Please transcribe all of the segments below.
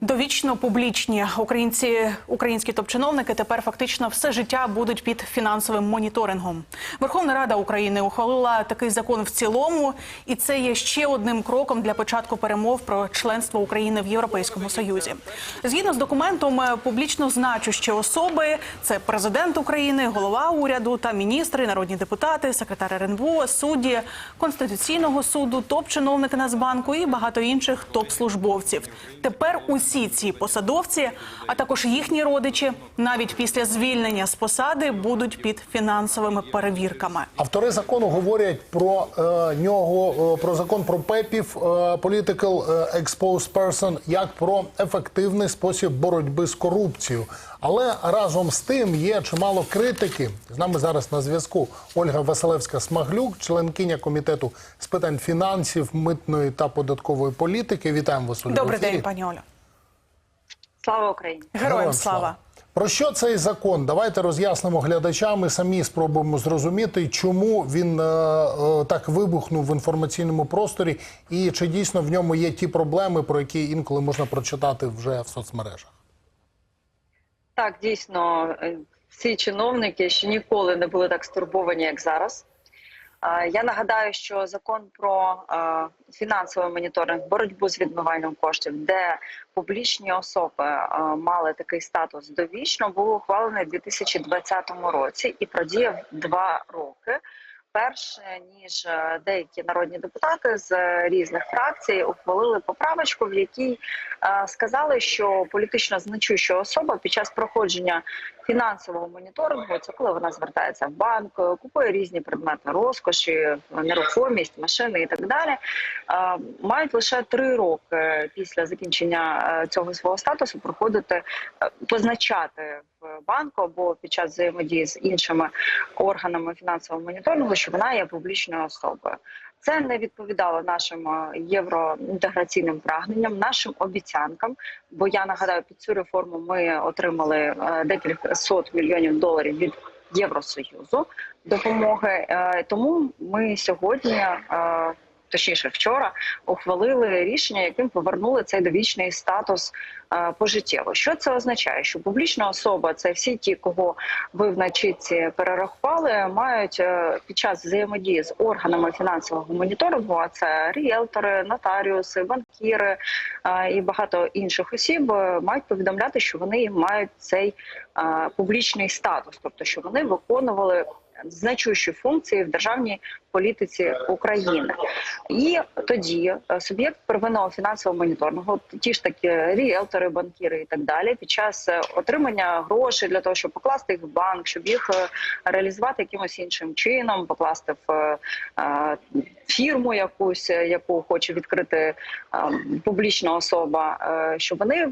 Довічно публічні українці, українські топ-чиновники тепер фактично все життя будуть під фінансовим моніторингом. Верховна Рада України ухвалила такий закон в цілому, і це є ще одним кроком для початку перемов про членство України в Європейському Союзі. Згідно з документом, публічно значущі особи це президент України, голова уряду та міністри, народні депутати, секретар РНБО, судді Конституційного суду, топ-чиновники Нацбанку і багато інших топ-службовців. Тепер усі ці посадовці, а також їхні родичі, навіть після звільнення з посади, будуть під фінансовими перевірками. Автори закону говорять про е, нього, е, про закон про ПЕПів, е, Political Exposed Person, як про ефективний спосіб боротьби з корупцією. Але разом з тим є чимало критики. З нами зараз на зв'язку Ольга Василевська-Смаглюк, членкиня комітету з питань фінансів, митної та податкової політики. Вітаємо вас. В Добрий день, пані Оля. Слава Україні! Героям слава. Про що цей закон? Давайте роз'яснимо глядачам і самі спробуємо зрозуміти, чому він е, е, так вибухнув в інформаційному просторі, і чи дійсно в ньому є ті проблеми, про які інколи можна прочитати вже в соцмережах. Так, дійсно, е, всі чиновники ще ніколи не були так стурбовані, як зараз. Я нагадаю, що закон про фінансовий моніторинг, боротьбу з відмиванням коштів, де публічні особи мали такий статус довічно, був ухвалений у 2020 році і продіяв два роки. Перше ніж е, деякі народні депутати з е, різних фракцій ухвалили поправочку, в якій е, сказали, що політично значуща особа під час проходження фінансового моніторингу, це коли вона звертається в банк, купує різні предмети розкоші, нерухомість, машини і так далі, мають лише три роки після закінчення цього свого статусу проходити, позначати банку або під час взаємодії з іншими органами фінансового моніторингу, що вона є публічною особою. Це не відповідало нашим е, євроінтеграційним прагненням, нашим обіцянкам. Бо я нагадаю, під цю реформу ми отримали е, декілька сот мільйонів доларів від Євросоюзу допомоги. Е, Тому ми сьогодні. Точніше, вчора ухвалили рішення, яким повернули цей довічний статус е, пожиттєво. Що це означає? Що публічна особа це всі ті, кого ви в начитці перерахували, мають е, під час взаємодії з органами фінансового моніторингу, а це ріелтори, нотаріуси, банкіри е, і багато інших осіб, мають повідомляти, що вони мають цей публічний статус, тобто що вони виконували значущі функції в державній політиці України. І тоді е, суб'єкт первинного фінансового моніторингу, ті ж такі ріелтори, банкіри і так далі, під час е, отримання грошей для того, щоб покласти їх в банк, щоб їх е, реалізувати якимось іншим чином, покласти в фірму якусь, яку хоче відкрити публічна особа, щоб вони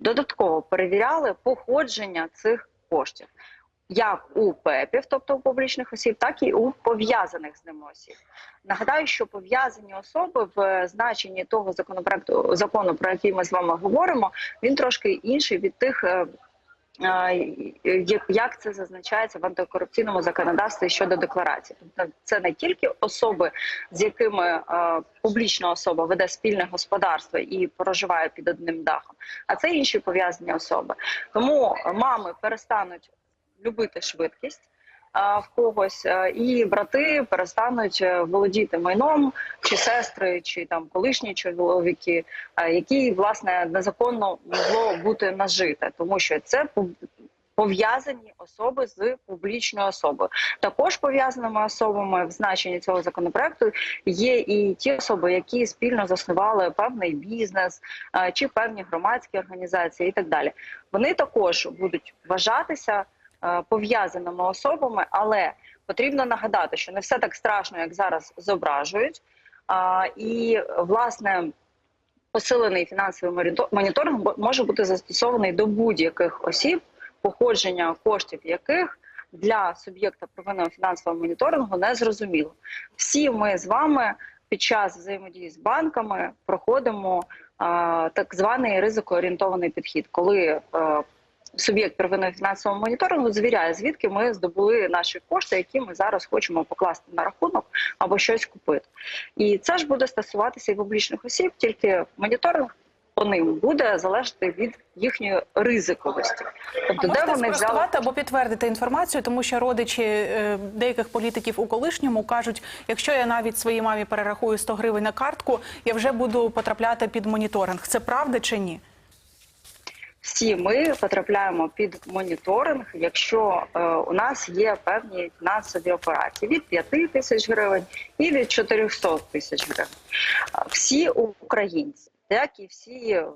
додатково перевіряли походження цих коштів. Як у ПЕПів, тобто у публічних осіб, так і у пов'язаних з ними осіб. Нагадаю, що пов'язані особи в значенні того законопроекту закону, про який ми з вами говоримо, він трошки інший від тих. е, е, Як це зазначається в антикорупційному законодавстві щодо декларації? Тобто це не тільки особи, з якими е, публічна особа веде спільне господарство і проживає під одним дахом, а це інші пов'язані особи. Тому мами перестануть любити швидкість. В когось і брати перестануть е, володіти майном, чи сестри, чи там колишні чоловіки, які власне незаконно могло бути нажите, тому що це пов'язані особи з публічною особою. Також пов'язаними особами в значенні цього законопроекту є і ті особи, які спільно заснували певний бізнес чи певні громадські організації, і так далі. Вони також будуть вважатися е, пов'язаними особами, але потрібно нагадати, що не все так страшно, як зараз зображують. І власне посилений фінансовий моніто- моніторинг може бути застосований до будь-яких осіб, походження коштів яких для суб'єкта первинного фінансового моніторингу не зрозуміло. Всі ми з вами під час взаємодії з банками проходимо так званий ризикоорієнтований підхід, коли е, суб'єкт первинного фінансового моніторингу звіряє, звідки ми здобули наші кошти, які ми зараз хочемо покласти на рахунок або щось купити. І це ж буде стосуватися і публічних осіб, тільки моніторинг по ним буде залежати від їхньої ризиковості. Тобто, А де можете вони взяли або підтвердити інформацію, тому що родичі е, деяких політиків у колишньому кажуть, якщо я навіть своїй мамі перерахую 100 гривень на картку, я вже буду потрапляти під моніторинг. Це правда чи ні? Всі ми потрапляємо під моніторинг, якщо е, у нас є певні фінансові операції від 5 тисяч гривень і від 400 тисяч гривень. Всі українці, як і всі е,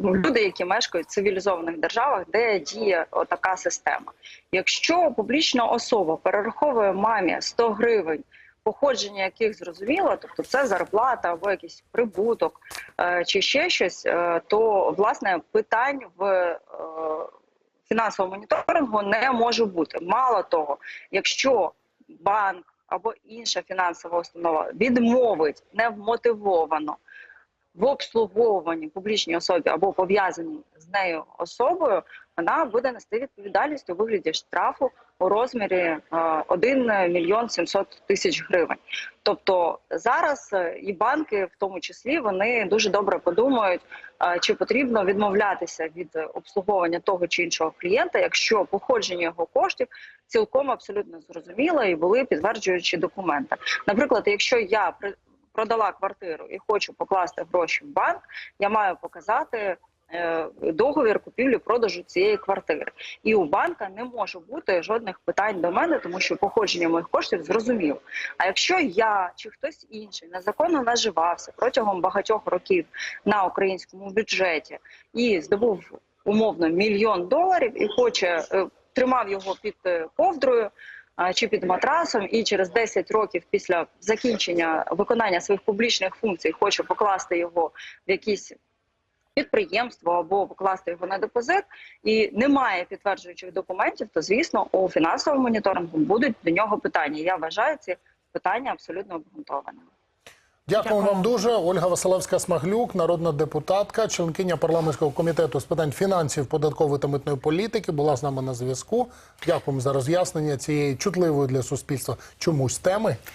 люди, які мешкають в цивілізованих державах, де діє така система. Якщо публічна особа перераховує мамі 100 гривень. Походження яких зрозуміло, тобто це зарплата або якийсь прибуток е, чи ще щось, е, то власне питань в е, фінансовому моніторингу не може бути. Мало того, якщо банк або інша фінансова установа відмовить невмотивовано в обслуговуванні публічній особі або пов'язаній з нею особою, вона буде нести відповідальність у вигляді штрафу у розмірі е, 1 мільйон 700 тисяч гривень. Тобто зараз е, і банки, в тому числі, вони дуже добре подумають, е, чи потрібно відмовлятися від е, обслуговування того чи іншого клієнта, якщо походження його коштів цілком абсолютно зрозуміло і були підтверджуючі документи. Наприклад, якщо я продала квартиру і хочу покласти гроші в банк, я маю показати е, договір купівлі-продажу цієї квартири. І у банка не може бути жодних питань до мене, тому що походження моїх коштів зрозуміло. А якщо я чи хтось інший незаконно наживався протягом багатьох років на українському бюджеті і здобув умовно мільйон доларів і хоче е, тримав його під е, ковдрою чи під матрасом, і через 10 років після закінчення виконання своїх публічних функцій хоче покласти його в якісь підприємство або покласти його на депозит, і немає підтверджуючих документів, то звісно у фінансовому моніторингу будуть до нього питання. Я вважаю ці питання абсолютно обґрунтованими. Дякую. вам дуже. Ольга Василевська Смаглюк, народна депутатка, членкиня парламентського комітету з питань фінансів, податкової та митної політики, була з нами на зв'язку. Дякуємо за роз'яснення цієї чутливої для суспільства чомусь теми.